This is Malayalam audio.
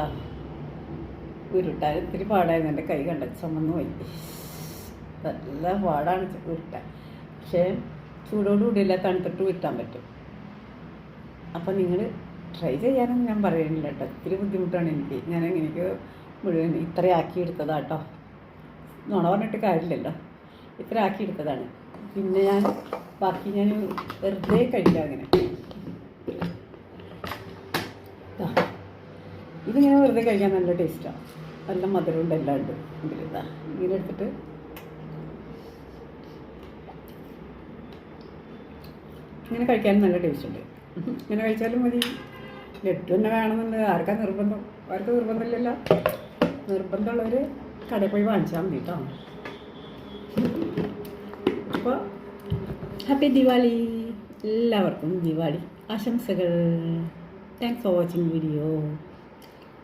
കേട്ടോ ഉരുട്ടാൻ ഇത്തിരി പാടായിരുന്നു. എന്റെ കൈ കണ്ട ചുമന്ന് പോയി. നല്ല പാടാണ് ഉരുട്ടാൻ. പക്ഷേ ചൂടോടുകൂടിയില്ല തണുത്തിട്ട് ഉരുട്ടാൻ പറ്റും. അപ്പം നിങ്ങൾ ട്രൈ ചെയ്യാനൊന്നും ഞാൻ പറയുന്നില്ല കേട്ടോ. ഇത്തിരി ബുദ്ധിമുട്ടാണ് എനിക്ക്. ഞാൻ എനിക്ക് മുഴുവൻ ഇത്രയാക്കി എടുത്തതാണ് കേട്ടോ നുണ പറഞ്ഞിട്ട് കാര്യമില്ലല്ലോ. ഇത്ര ആക്കി എടുത്തതാണ്. പിന്നെ ഞാൻ ബാക്കി ഞാൻ വെറുതെ കഴിക്കാം അങ്ങനെ. ഇതിങ്ങനെ വെറുതെ കഴിക്കാൻ നല്ല ടേസ്റ്റാണ് നല്ല മധുരമുണ്ട് എല്ലാം ഉണ്ട് ഇങ്ങനെ എടുത്തിട്ട്. ഇങ്ങനെ കഴിക്കാൻ നല്ല ടേസ്റ്റ് ഉണ്ട്. ഇങ്ങനെ കഴിച്ചാലും മതി. ലഡ്ഡു തന്നെ വേണമെന്നുണ്ട് ആർക്കാ നിർബന്ധം? ആർക്കും നിർബന്ധമില്ലല്ലോ. നിർബന്ധമുള്ളവർ കടയിൽ പോയി വാങ്ങിച്ചാൽ മതി കേട്ടോ അപ്പോൾ ഹാപ്പി ദിവാലി എല്ലാവർക്കും ദിവാലി ആശംസകൾ. Thanks for watching video